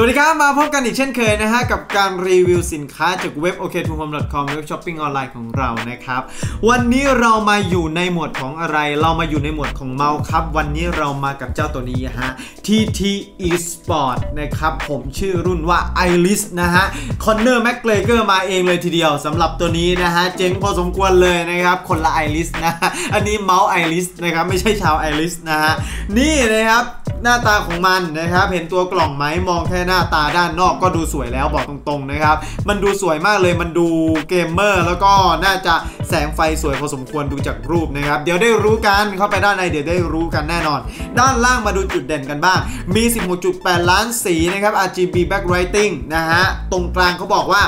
สวัสดีครับ มาพบกันอีกเช่นเคยนะฮะ กับการรีวิวสินค้าจากเว็บ o k t o h o m e c o m เว็บช้อปปิ้งออนไลน์ของเรานะครับ วันนี้เรามาอยู่ในหมวดของอะไร เรามาอยู่ในหมวดของเมาส์ครับ วันนี้เรามากับเจ้าตัวนี้ฮะ TT Esport นะครับ ผมชื่อรุ่นว่า Iris นะฮะคอนเนอร์แม็กเกอร์มาเองเลยทีเดียวสำหรับตัวนี้นะฮะ เจ๋งพอสมควรเลยนะครับ คนละ Iris นะฮะอันนี้เมาส์ Iris นะครับ ไม่ใช่ชาว Iris นะฮะ นี่นะครับ หน้าตาของมันนะครับ เห็นตัวกล่องไหมมองแค่หน้าตาด้านนอกก็ดูสวยแล้วบอกตรงๆนะครับ มันดูสวยมากเลยมันดูเกมเมอร์แล้วก็น่าจะแสงไฟสวยพอสมควรดูจากรูปนะครับ เดี๋ยวได้รู้กันเข้าไปด้านในเดี๋ยวได้รู้กันแน่นอน ด้านล่างมาดูจุดเด่นกันบ้าง มี 16.8 ล้านสีนะครับ RGB backlighting นะฮะ ตรงกลางเขาบอกว่า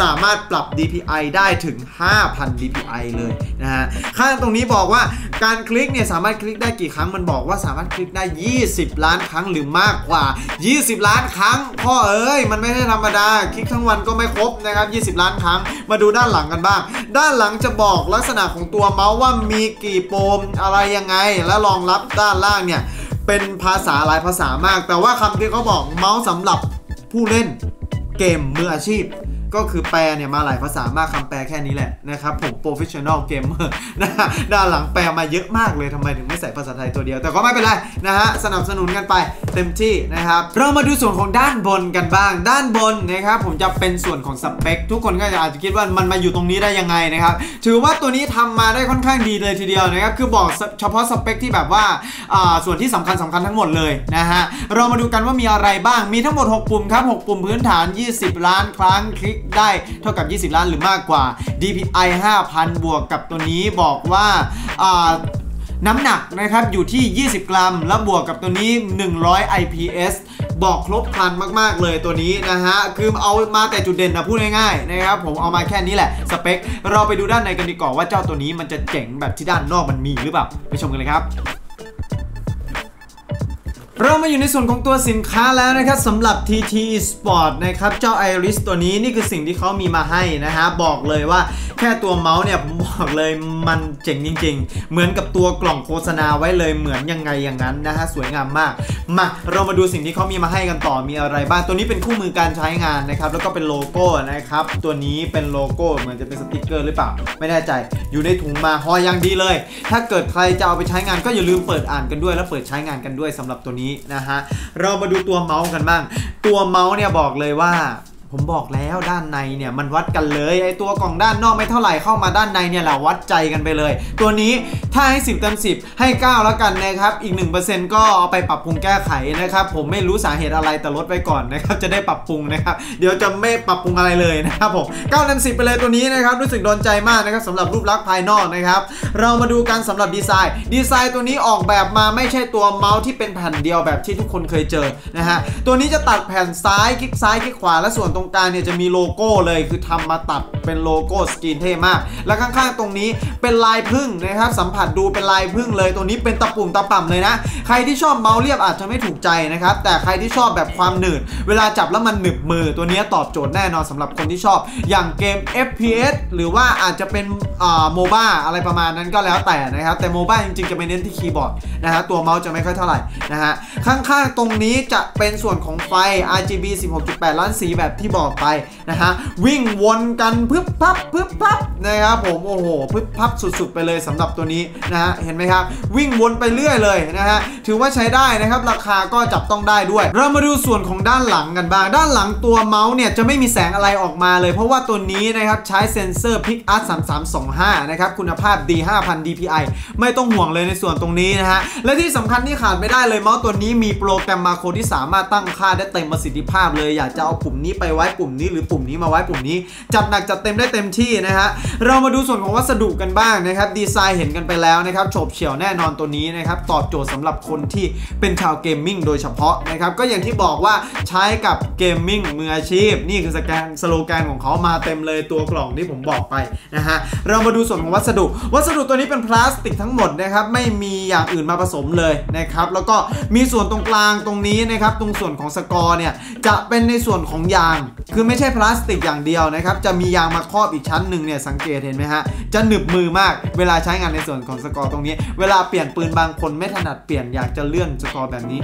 สามารถปรับ DPI ได้ถึง 5,000 DPI เลยนะฮะข้างตรงนี้บอกว่าการคลิกเนี่ยสามารถคลิกได้กี่ครั้งมันบอกว่าสามารถคลิกได้ 20 ล้านครั้งหรือมากกว่า 20 ล้านครั้งพ่อเอ้ย มันไม่ใช่ธรรมดา คลิกทั้งวันก็ไม่ครบนะครับ 20 ล้านครั้ง มาดูด้านหลังกันบ้าง ด้านหลังจะบอกลักษณะของตัวเมาส์ว่ามีกี่โปมอะไรยังไง และรองรับด้านล่างเนี่ยเป็นภาษาหลายภาษามาก แต่ว่าคำที่เขาบอกเมาส์สำหรับผู้เล่นเกมมืออาชีพ ก็คือแปลเนี่ยมาหลายภาษามากคำแปลแค่นี้แหละนะครับผม professional gamer นะฮะด้านหลังแปลมาเยอะมากเลยทำไมถึงไม่ใส่ภาษาไทยตัวเดียว แต่ก็ไม่เป็นไรนะฮะสนับสนุนกันไปเต็มที่นะครับ เรามาดูส่วนของด้านบนกันบ้าง ด้านบนนะครับผมจะเป็นส่วนของสเปค ทุกคนก็อาจจะคิดว่ามันมาอยู่ตรงนี้ได้ยังไงนะครับ ถือว่าตัวนี้ทำมาได้ค่อนข้างดีเลยทีเดียวนะครับ คือบอกเฉพาะสเปคที่แบบว่าอ่าส่วนที่สำคัญสำคัญทั้งหมดเลยนะฮะเรามาดูกันว่ามีอะไรบ้างมีทั้งหมด 6 ปุ่มครับ 6 ปุ่มพื้นฐาน 20 ล้านครั้งคลิกได้เท่ากับ 20 ล้านหรือมากกว่า DPI 5,000 บวกกับตัวนี้บอกว่าน้ำหนักนะครับอยู่ที่ 20 กรัม แล้วบวกกับตัวนี้ 100 IPS บอกครบครันมากๆเลยตัวนี้นะฮะ คือเอามาแต่จุดเด่นนะพูดง่ายๆนะครับผมเอามาแค่นี้แหละสเปค เราไปดูด้านในกันดีกว่าว่าเจ้าตัวนี้มันจะเจ๋งแบบที่ด้านนอกมันมีหรือเปล่า ไปชมกันเลยครับ เรามาอยู่ในส่วนของตัวสินค้าแล้วนะครับสำหรับ TT Sport นะครับเจ้า Iris ตัวนี้นี่คือสิ่งที่เขามีมาให้นะฮะบอกเลยว่าแค่ตัวเมาส์เนี่ยผมบอกเลยมันเจ๋งจริง ๆ เหมือนกับตัวกล่องโฆษณาไว้เลยเหมือนยังไงอย่างนั้นนะฮะสวยงามมากมาเรามาดูสิ่งที่เขามีมาให้กันต่อมีอะไรบ้างตัวนี้เป็นคู่มือการใช้งานนะครับแล้วก็เป็นโลโก้นะครับตัวนี้เป็นโลโก้เหมือนจะเป็นสติกเกอร์หรือเปล่า ไม่แน่ใจอยู่ในถุงมาห่ออย่างดีเลย ถ้าเกิดใครจะเอาไปใช้งานก็อย่าลืมเปิดอ่านกันด้วย แล้วเปิดใช้งานกันด้วยสำหรับตัวนี้นะฮะ เรามาดูตัวเมาส์กันบ้าง ตัวเมาส์เนี่ยบอกเลยว่า ผมบอกแล้วด้านในเนี่ยมันวัดกันเลยไอตัวกล่องด้านนอกไม่เท่าไหร่เข้ามาด้านในเนี่ยแหละวัดใจกันไปเลย ตัวนี้ถ้าให้ 10เต็ม10 ให้ 9 แล้วกันนะครับอีก 1%ก็เอาไปปรับปรุงแก้ไขนะครับผมไม่รู้สาเหตุอะไรแต่ลดไว้ก่อนนะครับจะได้ปรับปรุงนะครับเดี๋ยวจะไม่ปรับปรุงอะไรเลยนะครับผม9เต็ม10 ไปเลยตัวนี้นะครับรู้สึกโดนใจมากนะครับสำหรับรูปลักษณ์ภายนอกนะครับเรามาดูกันสำหรับดีไซน์ดีไซน์ตัวนี้ออกแบบมาไม่ใช่ตัวเมาส์ที่เป็นแผ่นเดียวแบบที่ทุกคนเคยเจอนะฮะตัวนี้จะตัดแผ่นซ้ายคลิกซ้ายคลิกขวาและส่วนตรงรงกลางเนี่ยจะมีโลโก้เลย คือทำมาตัดเป็นโลโก้สกรีนเท่มาก แล้วข้างๆตรงนี้เป็นลายพึ่งนะครับสัมผัสดูเป็นลายพึ่งเลย ตัวนี้เป็นตะปุ่มตะป่ำเลยนะ ใครที่ชอบเมาส์เรียบอาจจะไม่ถูกใจนะครับ แต่ใครที่ชอบแบบความหนืด เวลาจับแล้วมันหนึบมือ ตัวนี้ตอบโจทย์แน่นอนสำหรับคนที่ชอบ อย่างเกม FPS หรือว่าอาจจะเป็นอ่าโมบ้าอะไรประมาณนั้นก็แล้วแต่นะครับ แต่โมบ้าจริงๆจะไปเน้นที่คีย์บอร์ดนะฮะ ตัวเมาส์จะไม่ค่อยเท่าไหร่นะฮะ ข้างๆตรงนี้จะเป็นส่วนของไฟ RGB 16.8 ล้านสีแบบที่บอกไปนะฮะวิ่งวนกันพึบพับพึบพับนะครับผมโอ้โหพึบพับสุดๆไปเลยสำหรับตัวนี้นะฮะเห็นไหมครับ วิ่งวนไปเรื่อยเลยนะฮะถือว่าใช้ได้นะครับราคาก็จับต้องได้ด้วย เรามาดูส่วนของด้านหลังกันบ้าง ด้านหลังตัวเมาส์เนี่ยจะไม่มีแสงอะไรออกมาเลย เพราะว่าตัวนี้นะครับใช้เซ็นเซอร์ PicArt 3325 นะครับคุณภาพดี5,000 DPI ไม่ต้องห่วงเลยในส่วนตรงนี้นะฮะและที่สำคัญที่ขาดไม่ได้เลยเมาส์ตัวนี้มีโปรแกรมมาโครที่สามารถตั้งค่าได้เต็มประสิทธิภาพเลยอยากจะเอาปุ่มนี้ไปไไว้ปุ่มนี้ หรือปุ่มนี้มาไว้ปุ่มนี้ จัดหนักจัดเต็มได้เต็มที่นะฮะเรามาดูส่วนของวัสดุกันบ้างนะครับดีไซน์เห็นกันไปแล้วนะครับโฉบเฉี่ยวแน่นอนตัวนี้นะครับตอบโจทย์สำหรับคนที่เป็นชาวเกมมิ่งโดยเฉพาะนะครับก็อย่างที่บอกว่าใช้กับเกมมิ่งมืออาชีพ นี่คือสแกนสโลแกนของเขามาเต็มเลยตัวกล่องที่ผมบอกไปนะฮะเรามาดูส่วนของวัสดุ วัสดุตัวนี้เป็นพลาสติกทั้งหมดนะครับไม่มีอย่างอื่นมาผสมเลยนะครับแล้วก็มีส่วนตรงกลางตรงนี้นะครับตรงส่วนของสกอร์เนี่ยจะเป็นในส่วนของยางคือไม่ใช่พลาสติกอย่างเดียวนะครับ จะมียางมาครอบอีกชั้นหนึ่งเนี่ยสังเกตเห็นไหมฮะ จะหนึบมือมากเวลาใช้งานในส่วนของสกอร์ตรงนี้ เวลาเปลี่ยนปืนบางคนไม่ถนัดเปลี่ยนอยากจะเลื่อนสกอร์แบบนี้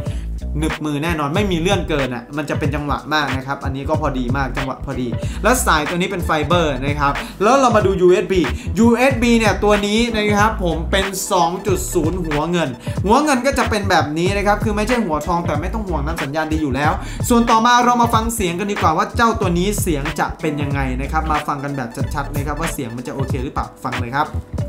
หนึบมือแน่นอนไม่มีเลื่อนเกินอะมันจะเป็นจังหวะมากนะครับ อันนี้ก็พอดีมากจังหวะพอดี แล้วสายตัวนี้เป็นไฟเบอร์นะครับ แล้วเรามาดู USB USB เนี่ยตัวนี้นะครับผมเป็น 2.0 หัวเงิน หัวเงินก็จะเป็นแบบนี้นะครับคือไม่ใช่หัวทองแต่ไม่ต้องห่วงนั้นสัญญาณดีอยู่แล้ว ส่วนต่อมาเรามาฟังเสียงกันดีกว่าว่าเจ้าตัวนี้เสียงจะเป็นยังไงนะครับมาฟังกันแบบชัดๆนะครับว่าเสียงมันจะโอเคหรือเปล่าฟังเลยครับ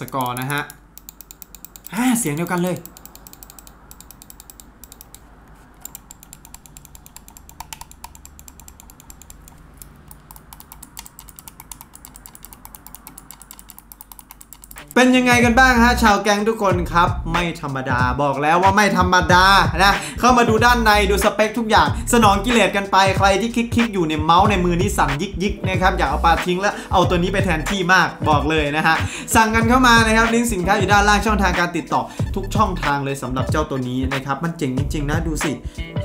สกอร์นะฮะเสียงเดียวกันเลย เป็นยังไงกันบ้างฮะชาวแก๊งทุกคนครับ ไม่ธรรมดาบอกแล้วว่าไม่ธรรมดานะเข้ามาดูด้านในดูสเปคทุกอย่าง สนองกิเลสกันไปใครที่คลิกๆอยู่ในเมาส์ในมือนี่สั่นยิกๆนะครับอยากเอาปลาทิ้งแล้วเอาตัวนี้ไปแทนที่มากบอกเลยนะฮะสั่งกันเข้ามานะครับลิงก์สินค้าอยู่ด้านล่างช่องทางการติดต่อ ทุกช่องทางเลยสำหรับเจ้าตัวนี้นะครับมันเจ๋งจริงๆนะดูสิ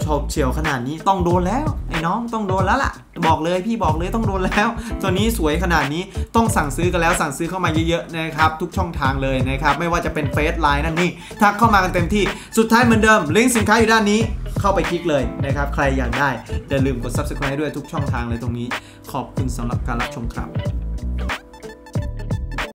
ชอบเฉียวขนาดนี้ต้องโดนแล้วไอ้น้องต้องโดนแล้วล่ะ บอกเลยพี่บอกเลยต้องโดนแล้ว ตัวนี้สวยขนาดนี้ต้องสั่งซื้อกันแล้วสั่งซื้อเข้ามาเยอะๆนะครับทุกช่องทางเลยนะครับ ไม่ว่าจะเป็นเฟซไลน์นั่นนี่ทักเข้ามากันเต็มที่สุดท้ายเหมือนเดิม ลิงก์สินค้าอยู่ด้านนี้เข้าไปคลิกเลยนะครับ ใครอยากได้อย่าลืมกด subscribe ด้วยทุกช่องทางเลยตรงนี้ ขอบคุณสำหรับการรับชมครับ